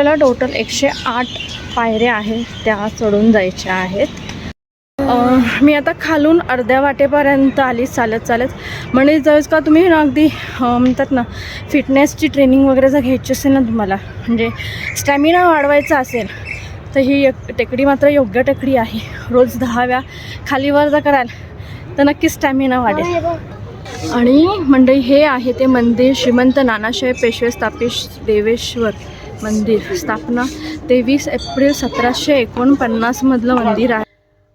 आपल्याला टोटल एकशे आठ पायऱ्या आहेत त्या चढून जायच्या आहेत. मी आता खालून अर्ध्या वाटेपर्यंत आली चालत चालत. म्हणजे जवळच का तुम्ही ना अगदी म्हणतात ना फिटनेसची ट्रेनिंग वगैरे जर घ्यायची असेल ना तुम्हाला म्हणजे स्टॅमिना वाढवायचा असेल तर ही एक टेकडी मात्र योग्य टेकडी आहे. रोज दहाव्या खालीवर जर कराल तर नक्की स्टॅमिना वाढेल. आणि मंडळी हे आहे ते मंदिर श्रीमंत नानासाहेब पेशवे स्थापित देवेश्वर. मंदिर स्थापना. तेवीस एप्रिल सतराशे एकोणपन्नासमधलं मंदिर आहे.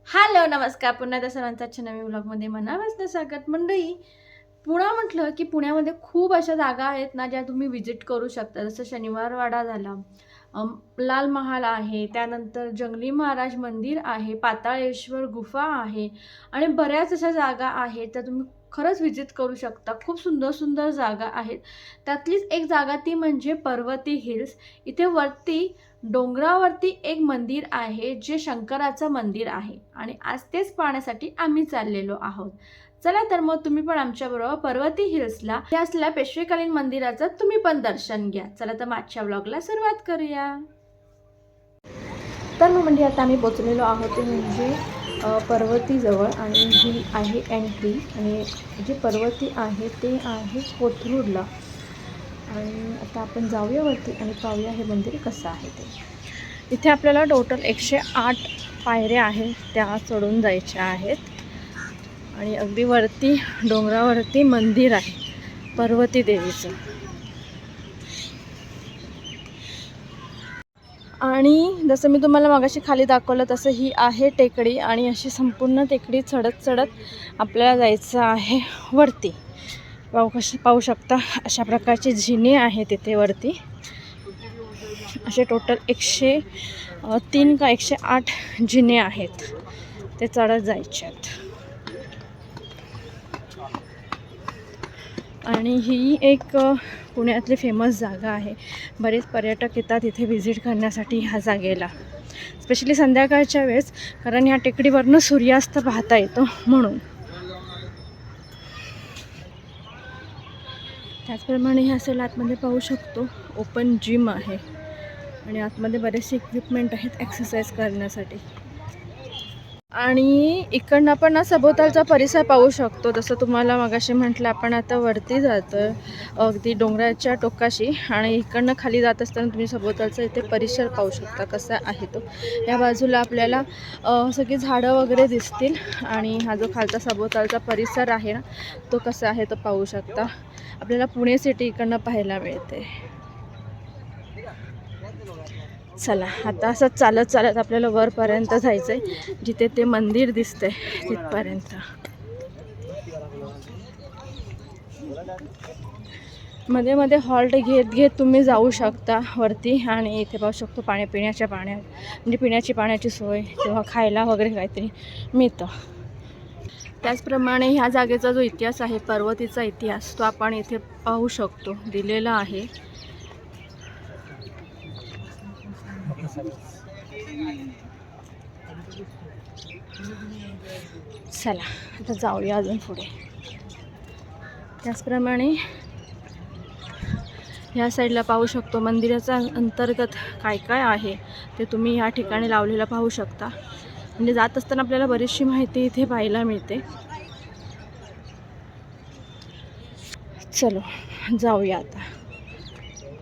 हॅलो नमस्कार. पुन्हा त्या सर्वांचा नवीन ब्लॉगमध्ये मनापासून स्वागत. मंडळी पुणा म्हटलं की पुण्यामध्ये खूप अशा जागा आहेत ना ज्या तुम्ही विजिट करू शकता. जसं शनिवारवाडा झाला लाल महाल आहे त्यानंतर जंगली महाराज मंदिर आहे पाताळेश्वर गुफा आहे आणि बऱ्याच अशा जागा आहेत त्या तुम्ही खरंच व्हिजिट करू शकता. खूप सुंदर सुंदर जागा आहेत. त्यातलीच एक जागा ती म्हणजे पर्वती हिल्स इथे वरती डोंगरावरती एक मंदिर आहे जे शंकराचं मंदिर आहे. आणि आज तेच पाहण्यासाठी आम्ही चाललेलो आहोत. चला तर मग तुम्ही पण आमच्याबरोबर पर्वती हिल्सला हे असल्या पेशवेकालीन मंदिराचं तुम्ही पण दर्शन घ्या. चला तर मागच्या ब्लॉगला सुरुवात करूया. तर मग म्हणजे आता आम्ही पोचलेलो आहोत ते म्हणजे पर्वतीजवळ आणि ही आहे एंट्री आणि जे पर्वती आहे ते आहे कोथरूडला. आणि आता आपण जाऊया वरती आणि पाहूया हे मंदिर कसं आहे ते. इथे आपल्याला टोटल एकशे आठ पायऱ्या आहेत त्या चढून जायच्या आहेत. आणि अगदी वरती डोंगरावरती मंदिर आहे पर्वती देवीचं. आणि जसं मी तुम्हाला मागाशी खाली दाखवलं तसं ही आहे टेकडी आणि अशी संपूर्ण टेकडी चढत चढत आपल्याला जायचं आहे वरती. पाहू कशी पाहू शकता अशा प्रकारचे जिने आहेत तिथे वरती. असे टोटल एकशे तीन का एकशे आठ जिने आहेत. ते चढत जायचे आहेत. आणि ही एक पुण्यातली फेमस जागा आहे. बरेच पर्यटक येतात इथे व्हिजिट करण्यासाठी ह्या जागेला. स्पेशली संध्याकाळच्या वेळेस कारण ह्या टेकडीवरनं सूर्यास्त पाहता येतो म्हणून. त्याचप्रमाणे हे असेल आतमध्ये पाहू शकतो. ओपन जिम आहे. आणि आतमध्ये बरेचसे इक्विपमेंट आहेत एक्सरसाइज करण्यासाठी. आणि इकडनं आपण सभोवतालचा परिसर पाहू शकतो. जसं तुम्हाला मगाशी म्हटलं आपण आता वरती जातो अगदी डोंगराच्या टोकाशी आणि इकडनं खाली जात असताना तुम्ही सभोवतालचा इथे परिसर पाहू शकता कसा आहे तो. या बाजूला आपल्याला सगळी झाडं वगैरे दिसतील आणि हा जो खालचा सभोवतालचा परिसर आहे ना तो कसा आहे तो पाहू शकता. आपल्याला पुणे सिटी इकडनं पाहायला मिळते. चला आता असं चालत चालत आपल्याला वरपर्यंत जायचं आहे जिथे ते मंदिर दिसतंय तिथपर्यंत. मध्ये मध्ये हॉल्ट घेत घेत तुम्ही जाऊ शकता वरती आणि इथे पाहू शकतो पाणी पिण्याच्या पाण्या म्हणजे पिण्याची पाण्याची सोय किंवा खायला वगैरे काहीतरी मिळतं. त्याचप्रमाणे ह्या जागेचा जो इतिहास आहे पर्वतीचा इतिहास तो आपण इथे पाहू शकतो. दिलेला आहे. चला आता जाऊया अजून पुढे. त्याचप्रमाणे ह्या साईडला पाहू शकतो मंदिराचा अंतर्गत काय काय आहे ते तुम्ही ह्या ठिकाणी लावलेलं पाहू शकता. म्हणजे जात असताना आपल्याला बरीचशी माहिती इथे पाहायला मिळते. चलो जाऊया आता.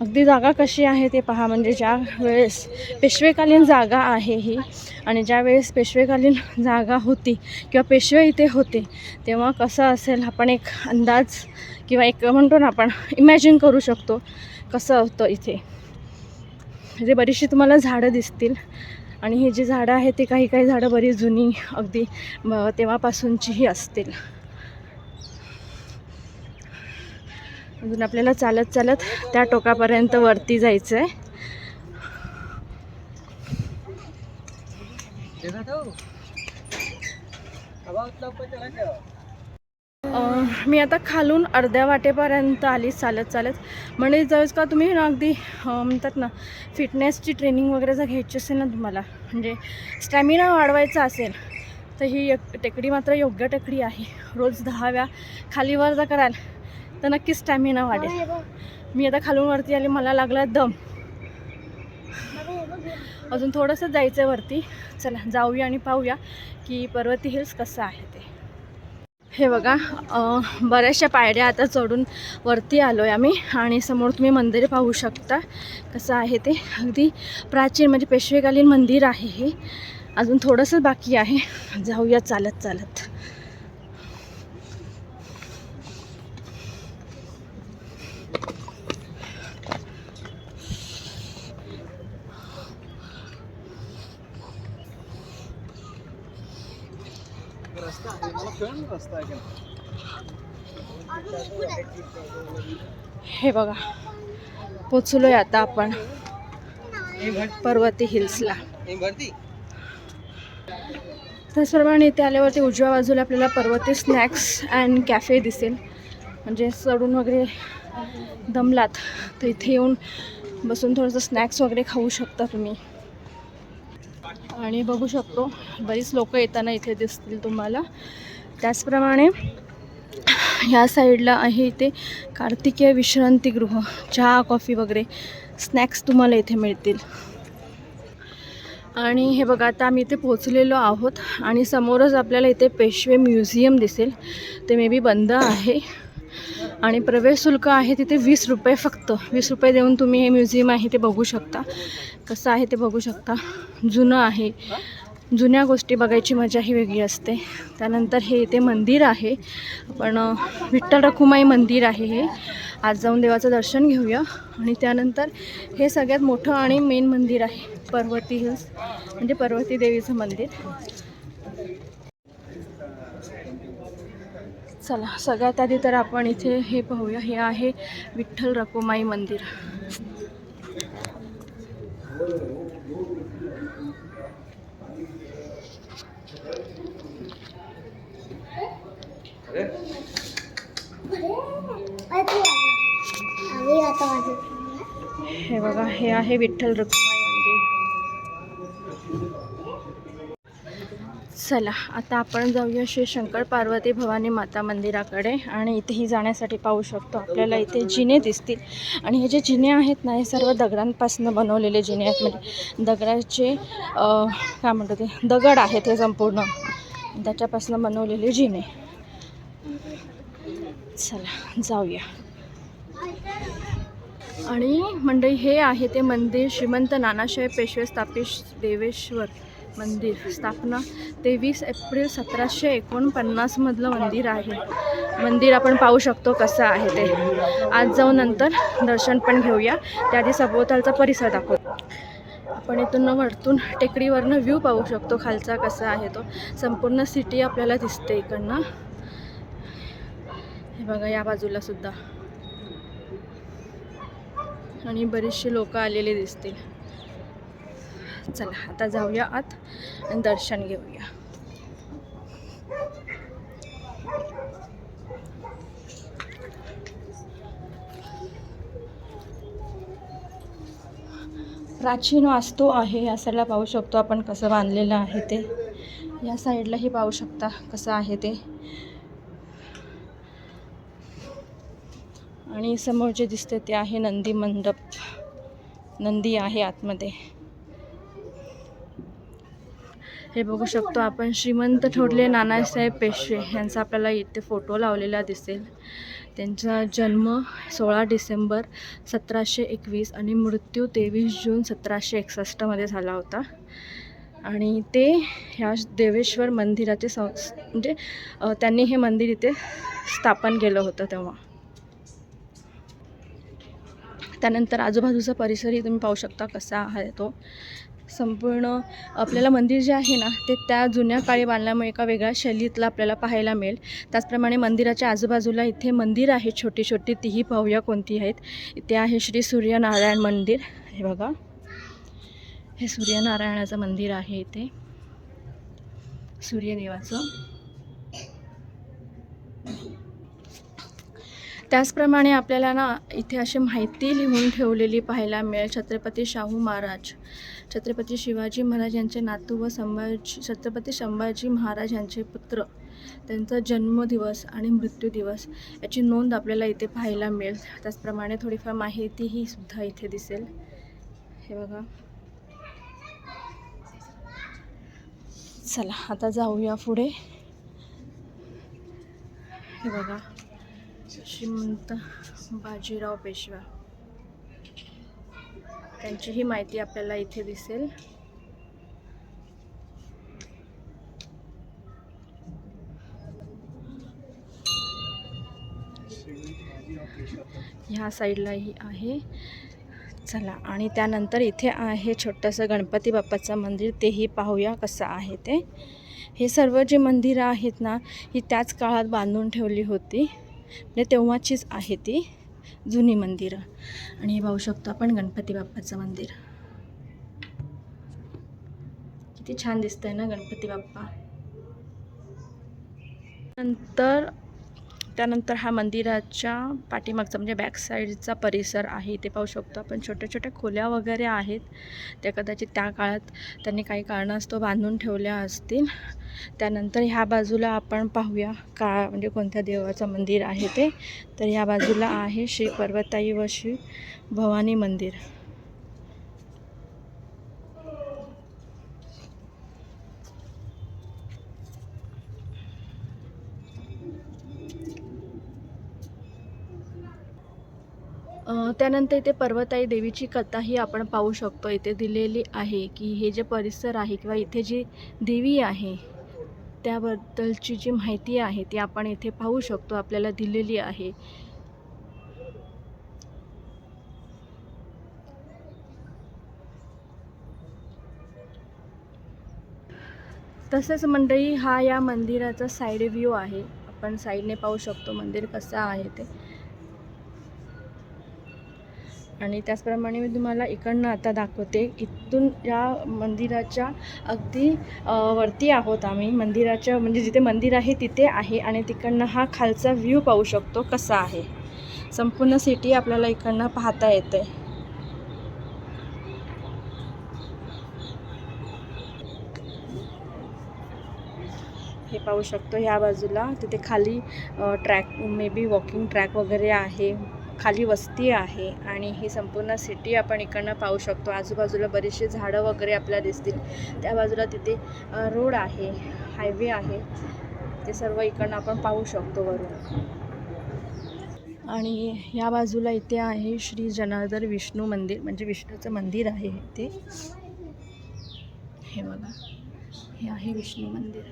अगदी जागा कशी आहे ते पहा म्हणजे ज्या वेळेस पेशवेकालीन जागा आहे ही आणि ज्या वेळेस पेशवेकालीन जागा होती किंवा पेशवे इथे होते तेव्हा कसं असेल आपण एक अंदाज किंवा एक म्हणतो ना आपण इमॅजिन करू शकतो कसं होतं इथे. म्हणजे बरीचशी तुम्हाला झाडं दिसतील आणि ही जी झाडं आहेत ती काही काही झाडं बरी जुनी अगदी तेव्हापासूनचीही असतील. अजून आपल्याला चालत चालत त्या टोकापर्यंत वरती जायचं आहे मी आता खालून अर्ध्या वाटेपर्यंत आली चालत चालत. म्हणजे जवळच का तुम्ही ना अगदी म्हणतात ना फिटनेसची ट्रेनिंग वगैरे जर घ्यायची असेल ना तुम्हाला म्हणजे स्टॅमिना वाढवायचा असेल तर ही एक टेकडी मात्र योग्य टेकडी आहे. रोज दहाव्या खालीवर जर कराल. तर नक्कीच स्टॅमिना वाढेल. मी आता खालून वरती आली मला लागला दम. अजून थोडंसं जायचं आहे वरती. चला जाऊया आणि पाहूया की पर्वती हिल्स कसं आहे ते. हे बघा बऱ्याचशा पायऱ्या आता चढून वरती आलो आहे आम्ही आणि समोर तुम्ही मंदिर पाहू शकता कसं आहे ते. अगदी प्राचीन म्हणजे पेशवेकालीन मंदिर आहे हे. अजून थोडंसं बाकी आहे. जाऊया चालत चालत. रस्ता आहे. मला कळलं ना रस्ता आहे का हे बघा पोचलोय आता आपण पर्वती हिल्सला. त्याचप्रमाणे इथे आल्यावरती उजव्या बाजूला आपल्याला पर्वती स्नॅक्स अँड कॅफे दिसेल. म्हणजे चढून वगैरे दमलात तर इथे येऊन बसून थोडंसं स्नॅक्स वगैरे खाऊ शकता तुम्ही. आणि बघू शकतो बरीच लोक येताना इथे दिसतील तुम्हाला. त्याचप्रमाणे ह्या साईडला आहे इथे कार्तिकीय विश्रांतीगृह चहा कॉफी वगैरे स्नॅक्स तुम्हाला इथे मिळतील. आणि हे बघा आता आम्ही इथे पोचलेलो आहोत आणि समोरच आपल्याला इथे पेशवे म्युझियम दिसेल. ते मे बी बंद आहे. आणि प्रवेश शुल्क आहे तिथे वीस रुपये फक्त. वीस रुपये देऊन तुम्ही हे म्युझियम आहे ते बघू शकता. कसं आहे ते बघू शकता. जुनं आहे. जुन्या गोष्टी बघायची मजा ही वेगळी असते. त्यानंतर हे इथे मंदिर आहे. पण विठ्ठल रखुमाई मंदिर आहे हे. आज जाऊन देवाचं दर्शन घेऊया. आणि त्यानंतर हे सगळ्यात मोठं आणि मेन मंदिर आहे. पर्वती हिल्स म्हणजे पर्वती देवीचं मंदिर. चला सगळ्यात आधी तर आपण इथे हे पाहूया. हे आहे विठ्ठल रकुमाई मंदिर. हे बघा हे आहे विठ्ठल रखुमाई मंदिर. चला आता आपण जाऊया श्री शंकर पार्वती भवानी माता मंदिराकडे आणि इथेही जाण्यासाठी पाहू शकतो. आपल्याला इथे जिने दिसतील. आणि हे जे जिने आहेत ना हे सर्व दगडांपासून बनवलेले जिने आहेत. म्हणजे दगडाचे काय म्हणतात ते दगड आहेत हे संपूर्ण. त्याच्यापासून बनवलेले जिने. चला जाऊया. आणि मंडळी हे आहे ते मंदिर श्रीमंत नानासाहेब पेशवे स्थापित देवेश्वर. मंदिर स्थापना तेवीस एप्रिल सतराशे एकोणपन्नासमधलं मंदिर आहे. मंदिर आपण पाहू शकतो कसं आहे ते. आज जाऊन नंतर दर्शन पण घेऊया. त्याआधी सभोवतालचा परिसर दाखवतो आपण इथून वरतून टेकडीवरनं व्ह्यू पाहू शकतो खालचा कसा आहे तो. संपूर्ण सिटी आपल्याला दिसते इकडनं. हे बघा या बाजूला सुद्धा. आणि बरीचशी लोकं आलेली दिसतील. चला आता जाऊया आत आणि दर्शन घेऊया. प्राचीन वास्तू आहे या साईडला पाहू शकतो आपण कसं बांधलेलं आहे ते. या साईडलाही पाहू शकता कसं आहे ते. आणि समोर जे दिसते ते आहे नंदी मंडप. नंदी आहे आतमध्ये. हे बघू शकतो आपण श्रीमंत ठोरले नानासाहेब पेशवे यांचा आपल्याला इथे फोटो लावलेला दिसेल. त्यांचा जन्म सोळा डिसेंबर सतराशे एकवीस आणि मृत्यू तेवीस जून सतराशे एकसष्टमध्ये झाला होता. आणि ते ह्या देवेश्वर मंदिराचे संस म्हणजे त्यांनी हे मंदिर इथे स्थापन केलं होतं तेव्हा. त्यानंतर आजूबाजूचा परिसरही तुम्ही पाहू शकता कसा आहे तो. संपूर्ण आपल्याला मंदिर जे आहे ना ते त्या जुन्या काळी बांधल्यामुळे एका वेगळ्या शैलीतला आपल्याला पाहायला मिळेल. त्याचप्रमाणे मंदिराच्या आजूबाजूला इथे मंदिर आहे छोटी छोटी तीही पाहूया कोणती आहेत? इथे आहे श्री सूर्यनारायण मंदिर. हे बघा. हे सूर्यनारायणाचं मंदिर आहे इथे. सूर्यदेवाचं. त्याचप्रमाणे आपल्याला ना इथे अशी माहिती लिहून ठेवलेली पाहायला मिळेल छत्रपती शाहू महाराज. छत्रपती शिवाजी महाराज यांचे नातू व संभाजी छत्रपती संभाजी महाराज यांचे पुत्र. त्यांचा जन्मदिवस आणि मृत्यूदिवस याची नोंद आपल्याला इथे पाहायला मिळेल. त्याचप्रमाणे थोडीफार माहितीही सुद्धा इथे दिसेल. हे बघा. चला आता जाऊया पुढे. हे बघा. श्रीमंत बाजीराव पेशवा. त्यांचीही माहिती आपल्याला इथे दिसेल. ह्या साईडलाही आहे. चला आणि त्यानंतर इथे आहे छोटंसं गणपती बाप्पाचं मंदिर. तेही पाहूया कसं आहे ते. हे सर्व जे मंदिरं आहेत ना ही त्याच काळात बांधून ठेवली होती. म्हणजे तेव्हाचीच आहे ती. जुनी मंदिरं. आणि हे पाहू शकतो आपण गणपती बाप्पाचं मंदिर. किती छान दिसतंय ना गणपती बाप्पा. नंतर त्यानंतर हा मंदिराच्या पाठीमागचा म्हणजे बॅक साईडचा परिसर आहे ते पाहू शकतो आपण. छोट्या छोट्या खोल्या वगैरे आहेत. त्या कदाचित त्या काळात त्यांनी काही कारणास्तव बांधून ठेवल्या असतील. त्यानंतर ह्या बाजूला आपण पाहूया का म्हणजे कोणत्या देवाचं मंदिर आहे ते. तर ह्या बाजूला आहे श्री पर्वताई व श्री भवानी मंदिर. त्यानंतर इथे पर्वताई देवीची कथाही आपण पाहू शकतो. इथे दिलेली आहे की हे जे परिसर आहे किंवा इथे जी देवी आहे त्याबद्दलची जी माहिती आहे ती आपण इथे पाहू शकतो. आपल्याला दिलेली आहे. तसंच मंडळी हा या मंदिराचा साईड व्ह्यू आहे. आपण साईडने पाहू शकतो मंदिर कसं आहे ते. आणि त्याचप्रमाणे मी तुम्हाला इकडनं आता दाखवते. इथून या मंदिराच्या अगदी वरती आहोत आम्ही. मंदिराच्या म्हणजे जिथे मंदिर आहे तिथे आहे आणि तिकडनं हा खालचा व्ह्यू पाहू शकतो कसा आहे. संपूर्ण सिटी आपल्याला इकडनं पाहता येते. हे पाहू शकतो ह्या बाजूला. तिथे खाली track maybe walking track वगैरे आहे. खाली वस्ती आहे आणि ही संपूर्ण सिटी आपण इकडनं पाहू शकतो. आजूबाजूला बरीचशी झाडं वगैरे आपल्याला दिसतील. त्या बाजूला तिथे रोड आहे हायवे आहे. ते सर्व इकडनं आपण पाहू शकतो वरून. आणि या बाजूला इथे आहे श्री जनार्दन विष्णू मंदिर. म्हणजे विष्णूचं मंदिर आहे ते हे बघा. हे आहे विष्णू मंदिर.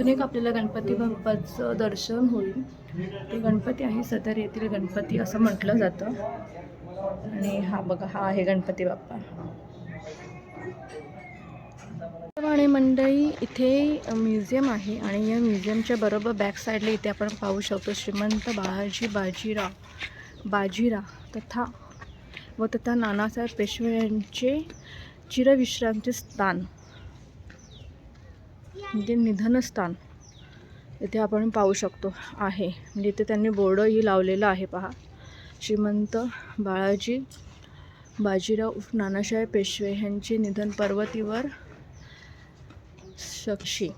अजून एक आपल्याला गणपती बाप्पाचं दर्शन होईल. ते गणपती आहे सदर येथील गणपती असं म्हटलं जातं. आणि हा बघा हा आहे गणपती बाप्पा. त्याप्रमाणे मंडळी इथे म्युझियम आहे आणि या म्युझियमच्या बरोबर बॅक साईडला इथे आपण पाहू शकतो श्रीमंत बाळाजी बाजीराव बाजीराव तथा व तथा नानासाहेब पेशवे यांचे चिरविश्रांती स्थान म्हणजे निधनस्थान इथे आपण पाहू शकतो आहे. म्हणजे इथे त्यांनी बोर्डही लावलेलं आहे पहा. श्रीमंत बाळाजी बाजीराव उफ नानासाहेब पेशवे यांचे निधन पर्वतीवर शक्षी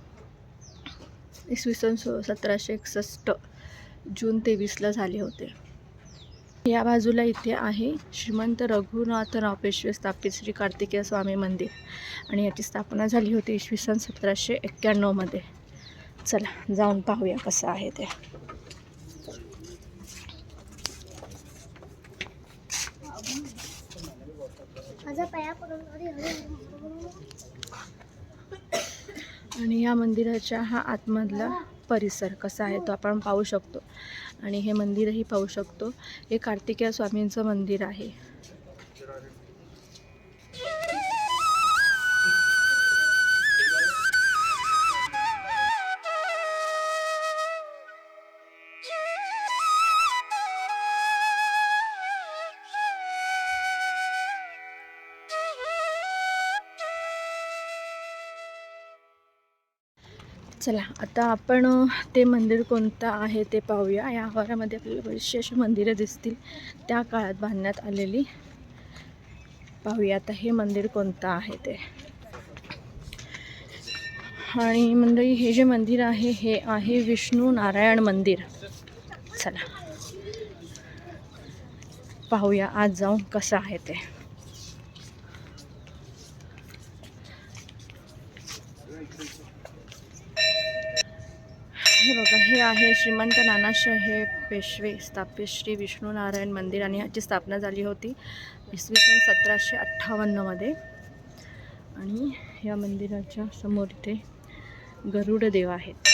इसवी सन सो सतराशे एकसष्ट जून तेवीसला झाले होते. या बाजूला इथे आहे श्रीमंत रघुनाथराव पेशवे स्थापित श्री कार्तिकेय स्वामी मंदिर. आणि याची स्थापना झाली होती इसवी सन सतराशे एक्क्याण्णवमध्ये चला जाऊन पाहूया कसं आहे ते. आणि या मंदिराच्या हा आतमधला परिसर कसा आहे तो आपण पाहू शकतो. आणि हे मंदिरही पाहू शकतो. हे कार्तिकेय स्वामींचं मंदिर आहे. चला आता आपण ते मंदिर कोणतं आहे ते पाहूया. या आवारामध्ये आपल्याला बरीचशी अशी मंदिरं दिसतील. त्या काळात बांधण्यात आलेली. पाहूया आता हे मंदिर कोणतं आहे ते. आणि मंडळी हे जे मंदिर आहे हे आहे विष्णू नारायण मंदिर. चला. पाहूया आज जाऊन कसं आहे ते. हे आहे श्रीमंत नानासाहेब पेशवे स्थापित श्री विष्णू नारायण मंदिर आणि ह्याची स्थापना झाली होती इसवी सन सतराशे अठ्ठावन्नमध्ये. आणि या मंदिराच्या समोर इथे गरुड देव आहेत.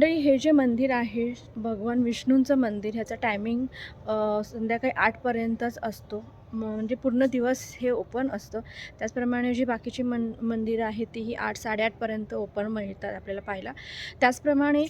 मंडळी हे जे मंदिर आहे भगवान विष्णूंचं मंदिर ह्याचा टायमिंग संध्याकाळी आठपर्यंतच असतो. म्हणजे पूर्ण दिवस हे ओपन असतं. त्याचप्रमाणे जी बाकीची मन मंदिरं आहेत तीही आठ साडेआठपर्यंत ओपन मिळतात आपल्याला पाहायला. त्याचप्रमाणे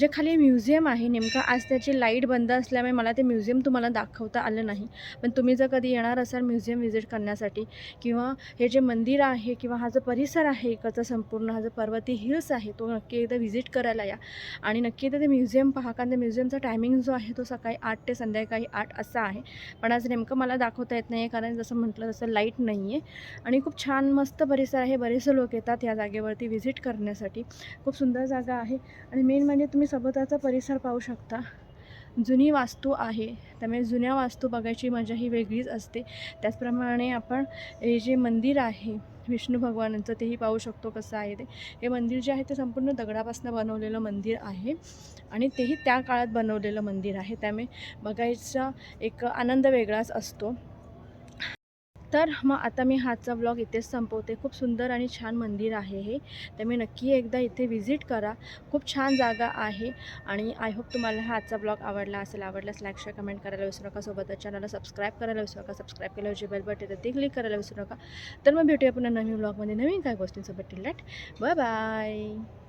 जे खाली म्युझियम आहे नेमकं आज त्याची लाइट बंद असल्यामुळे मला ते म्युझियम तुम्हाला दाखवता आलं नाही. पण तुम्ही जर कधी येणार असाल म्युझियम व्हिजिट करण्यासाठी किंवा हे जे मंदिर आहे किंवा हा जो परिसर आहे इकडचा संपूर्ण हा जो पर्वती हिल्स आहे तो नक्की एकदा व्हिजिट करायला या. आणि नक्की एकदा ते म्युझियम पहा कारण त्या म्युझियमचा टायमिंग जो आहे तो सकाळी आठ ते संध्याकाळी आठ असा आहे. पण आज नेमकं मला दाखवता येत नाही आहे. कारण जसं म्हटलं तसं लाइट नाही आहे आणि खूप छान मस्त परिसर आहे. बरेचसे लोक येतात या जागेवरती व्हिजिट करण्यासाठी. खूप सुंदर जागा आहे. आणि मेन म्हणजे तुम्ही सभोवताचा परिसर पाहू शकता. जुनी वास्तू आहे. त्यामुळे जुन्या वास्तू बघायची मजा ही वेगळीच असते. त्याचप्रमाणे आपण हे जे मंदिर आहे विष्णू भगवानांचं तेही पाहू शकतो कसं आहे ते. हे मंदिर जे आहे ते संपूर्ण दगडापासून बनवलेलं मंदिर आहे. आणि तेही त्या काळात बनवलेलं मंदिर आहे. त्यामुळे बघायचा एक आनंद वेगळाच असतो. तर मग आता मी हाचा ब्लॉग इथेच संपवते. खूप सुंदर आणि छान मंदिर आहे हे. त्यामुळे नक्की एकदा इथे व्हिजिट करा. खूप छान जागा आहे आणि आय होप तुम्हाला हा आजचा ब्लॉग आवडला असेल आवडल्यास लाईक शेअर कमेंट करायला विसरू नका. सोबतच चॅनलला सबस्क्राईब करायला विसरू नका. सबस्क्राईब केल्यावर जे बेल बटन ते क्लिक करायला विसरू नका. तर मग भेटूया पुन्हा नवीन ब्लॉगमध्ये नवीन काय गोष्टींसोबत. टिल्लट बाय बाय